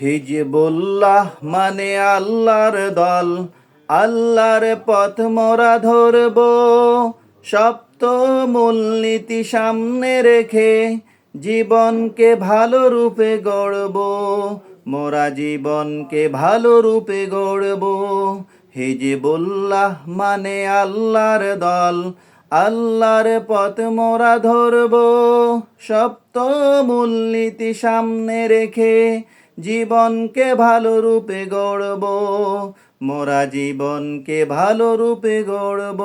Hezbollah মানে আল্লাহর দল, আল্লাহর পথ মোরা ধরব। সপ্ত মূলনীতি সামনে রেখে জীবনকে ভালো রূপে গড়ব। মোরা জীবনকে ভালো রূপে গড়ব। হিজবুল্লাহ মানে আল্লাহর দল, আল্লাহর পথ মোরা ধরব। সপ্ত মূলনীতি সামনে রেখে জীবনকে ভালো রূপে গড়ব, মোরা জীবনকে ভালো রূপে গড়ব।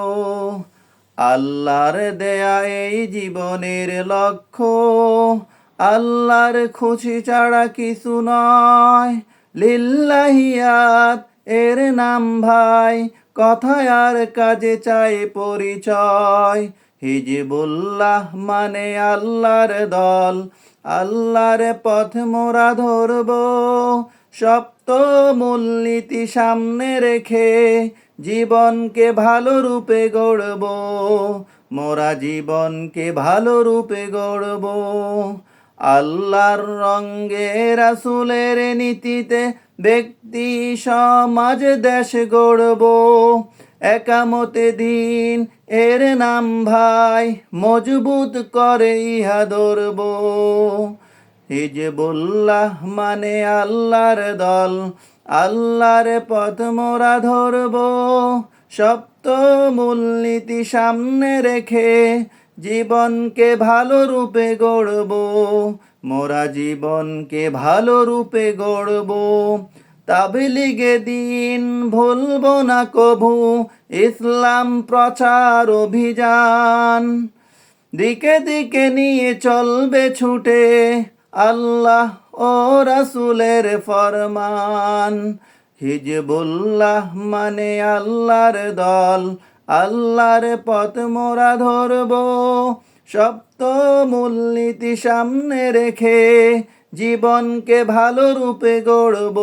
আল্লাহর দেয়া এই জীবনের লক্ষ্য, আল্লাহর খুশি ছাড়া কিছু নয়। লিল্লাহিয়াত এর নাম ভাই, কথায় আর কাজে চাই পরিচয়। হিজবুল্লাহ মানে আল্লাহর দল, আল্লাহর পথ মোরা ধরব। সপ্ত মূলনীতি সামনে রেখে জীবনকে ভালো রূপে গড়ব। মোরা জীবনকে ভালো রূপে গড়ব। আল্লাহর রঙ্গে রাসুলের নীতিতে ব্যক্তি, সমাজ, দেশ গড়ব। একামতে দিন, এর নাম ভাই মজবুত করে ইহা ধরব। হিজবুল্লাহ মানে আল্লাহর দল, আল্লাহর পথ মোরা ধরব। সপ্ত মূলনীতি সামনে রেখে জীবনকে ভালো রূপে গড়ব। মোরা জীবনকে ভালো রূপে গড়ব। তাবলিগে দিন ভুলব না কভু, ইসলাম প্রচার অভিযান। দিকে দিকে নিয়ে চলবে ছুটে আল্লাহ ও রাসুলের ফরমান। হিজবুল্লাহ মানে আল্লাহর দল, আল্লাহর পথ মোরা ধরব। সপ্ত মূলনীতি সামনে রেখে জীবনকে ভালো রূপে গড়ব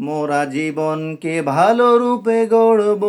মোরা জীবনকে ভালো রূপে গড়ব।